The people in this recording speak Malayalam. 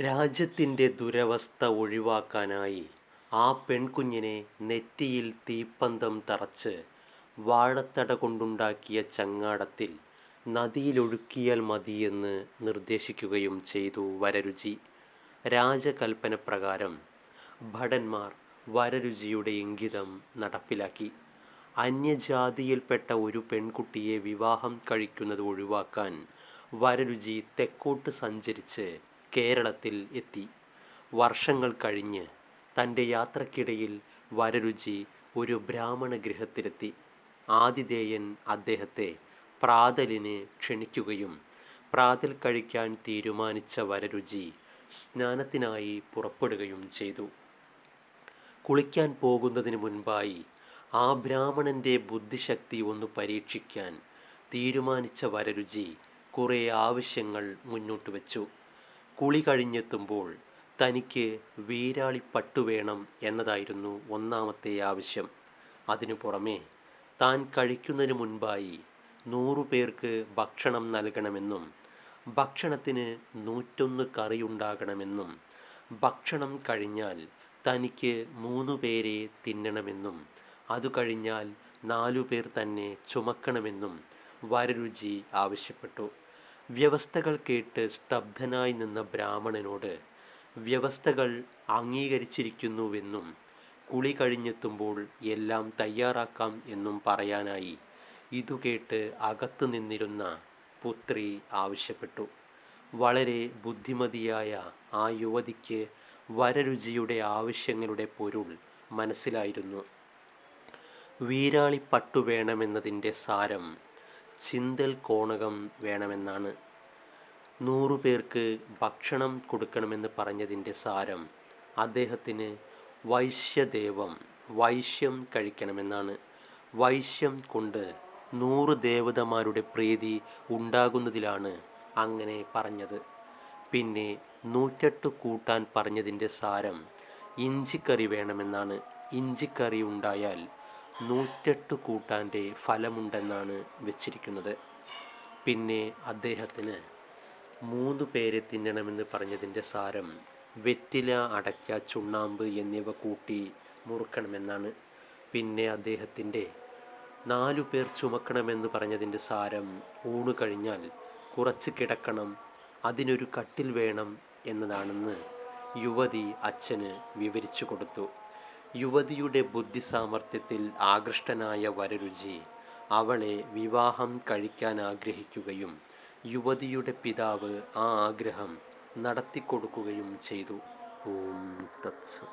രാജ്യത്തിന്റെ ദുരവസ്ഥ ഒഴിവാക്കാനായി ആ പെൺകുഞ്ഞിനെ നെറ്റിയിൽ തീപ്പന്തം തറച്ച് വാഴത്തട കൊണ്ടുണ്ടാക്കിയ ചങ്ങാടത്തിൽ നദിയിലൊഴുക്കിയാൽ മതിയെന്ന് നിർദ്ദേശിക്കുകയും ചെയ്തു വരരുചി. രാജകൽപ്പന പ്രകാരം ഭടന്മാർ വരരുചിയുടെ ഇംഗിതം നടപ്പിലാക്കി. അന്യജാതിയിൽപ്പെട്ട ഒരു പെൺകുട്ടിയെ വിവാഹം കഴിക്കുന്നത് ഒഴിവാക്കാൻ വരരുചി തെക്കോട്ട് സഞ്ചരിച്ച് കേരളത്തിൽ എത്തി. വർഷങ്ങൾ കഴിഞ്ഞ് തന്റെ യാത്രക്കിടയിൽ വരരുചി ഒരു ബ്രാഹ്മണ ഗൃഹത്തിലെത്തി ആതിഥേയൻ അദ്ദേഹത്തെ പ്രാതലിന് ക്ഷണിക്കുകയും പ്രാതൽ കഴിക്കാൻ തീരുമാനിച്ച വരരുചി സ്നാനത്തിനായി പുറപ്പെടുകയും ചെയ്തു. കുളിക്കാൻ പോകുന്നതിന് മുൻപായി ആ ബ്രാഹ്മണന്റെ ബുദ്ധിശക്തി ഒന്ന് പരീക്ഷിക്കാൻ തീരുമാനിച്ച വരരുചി കുറേ ആവശ്യങ്ങൾ മുന്നോട്ട് വച്ചു. കുളി കഴിഞ്ഞെത്തുമ്പോൾ തനിക്ക് വീരാളി പട്ടു വേണം എന്നതായിരുന്നു ഒന്നാമത്തെ ആവശ്യം. അതിനു പുറമേ താൻ കഴിക്കുന്നതിന് മുൻപായി നൂറുപേർക്ക് ഭക്ഷണം നൽകണമെന്നും ഭക്ഷണത്തിന് നൂറ്റൊന്ന് കറിയുണ്ടാകണമെന്നും ഭക്ഷണം കഴിഞ്ഞാൽ തനിക്ക് മൂന്നു പേരെ തിന്നണമെന്നും അതു കഴിഞ്ഞാൽ നാലു പേർ തന്നെ ചുമക്കണമെന്നും വരരുചി ആവശ്യപ്പെട്ടു. വ്യവസ്ഥകൾ കേട്ട് സ്തബ്ധനായി നിന്ന ബ്രാഹ്മണനോട് വ്യവസ്ഥകൾ അംഗീകരിച്ചിരിക്കുന്നുവെന്നും കുളി കഴിഞ്ഞെത്തുമ്പോൾ എല്ലാം തയ്യാറാക്കാം എന്നും പറയാനായി ഇതു കേട്ട് അകത്തു നിന്നിരുന്ന പുത്രി ആവശ്യപ്പെട്ടു. വളരെ ബുദ്ധിമതിയായ ആ യുവതിക്ക് വരരുചിയുടെ ആവശ്യങ്ങളുടെ പൊരുൾ മനസ്സിലായിരുന്നു. വീരാളി വീരാളിപ്പട്ടു വേണമെന്നതിന്റെ സാരം ചിന്തൽ കോണകം വേണമെന്നാണ്. നൂറു പേർക്ക് ഭക്ഷണം കൊടുക്കണമെന്ന് പറഞ്ഞതിന്റെ സാരം അദ്ദേഹത്തിന് വൈശ്യദേവം വൈശ്യം കഴിക്കണമെന്നാണ്. വൈശ്യം കൊണ്ട് നൂറ് ദേവതമാരുടെ പ്രീതി ഉണ്ടാകുന്നതിലാണ് അങ്ങനെ പറഞ്ഞത്. പിന്നെ നൂറ്റെട്ട് കൂട്ടാൻ പറഞ്ഞതിന്റെ സാരം ഇഞ്ചിക്കറി വേണമെന്നാണ്. ഇഞ്ചിക്കറി ഉണ്ടായാൽ നൂറ്റെട്ട് കൂട്ടാന്റെ ഫലമുണ്ടെന്നാണ് വെച്ചിരിക്കുന്നത് പിന്നെ അദ്ദേഹത്തിന് മൂന്ന് പേരെ തിന്നണമെന്ന് പറഞ്ഞതിന്റെ സാരം വെറ്റില അടയ്ക്ക ചുണ്ണാമ്പ് എന്നിവ കൂട്ടി മുറുക്കണമെന്നാണ്. പിന്നെ അദ്ദേഹത്തിന്റെ നാലു പേർ ചുമക്കണമെന്ന് പറഞ്ഞതിന്റെ സാരം ഊണ് കഴിഞ്ഞാൽ കുറച്ച് കിടക്കണം അതിനൊരു കട്ടിൽ വേണം എന്നതാണെന്ന് യുവതി അച്ഛന് വിവരിച്ചു കൊടുത്തു. യുവതിയുടെ ബുദ്ധിസാമർത്ഥ്യത്തിൽ ആകൃഷ്ടനായ വരരുചി അവളെ വിവാഹം കഴിക്കാൻ ആഗ്രഹിക്കുകയും യുവതിയുടെ പിതാവ് ആ ആഗ്രഹം നടത്തിക്കൊടുക്കുകയും ചെയ്തു. ഓം തത്സത്